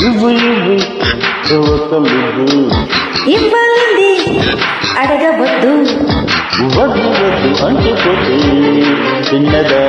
ఇవ్వు ఇవ్వు ఒక ముద్దు ఇవ్వాలని అడగవద్దు. వద్దు వద్దు అంటుకోతే చిన్నదాన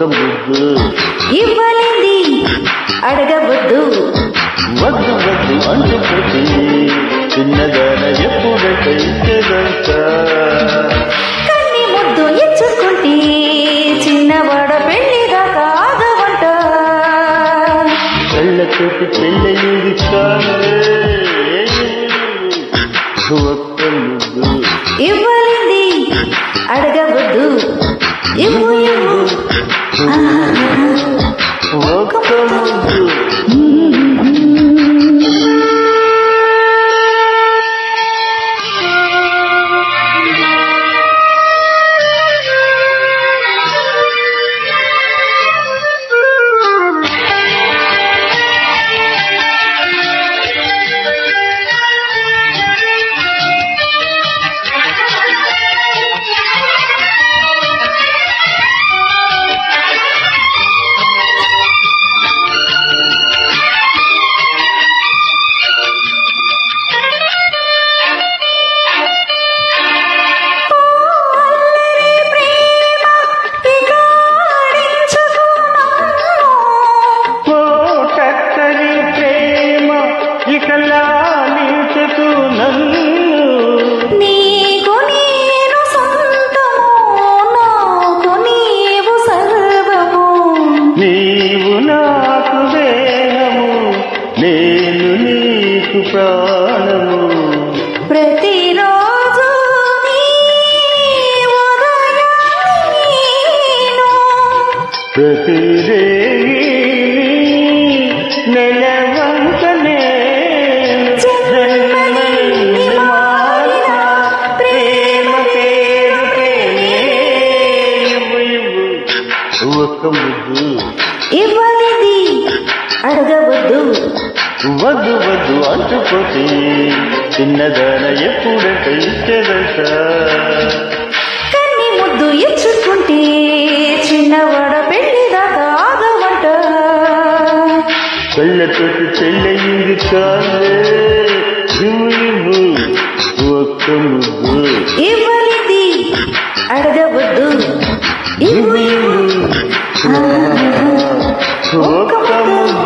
ఒక ముద్దు ఇవ్వలేంది. అడగవద్దు. వద్దు వద్దు అంటుకుంది చిన్నదాన ఎప్పుడంట ఇచ్చేదంట. కన్ని ముద్దు ఇచ్చుకుంటే చిన్నవాడ పెళ్ళిదా కాగవంట కళ్ళతోటి పెళ్ళయింది చాలే ప్రాణము ప్రతిరోజు ప్రతిరే నెలవంక నేను జన్మని మారిన ప్రేమ పేరు ప్రేమే ఒక్క ముద్దు ఇవ్వనిది. అడగవద్దు. వద్దు వద్దు అంటుపోతే చిన్నదాన ఎప్పుడంట ఇచ్చేదంట కన్ని ముద్దు ఇచ్చుకుంటే చిన్నవాడ పెళ్ళిదా కాగవంట కళ్ళతోటి చెల్లయింది ఒక్క ముద్దు ఇవ్వనిది అడగవద్దు. ఇవ్వు ఒక్క ముద్దు.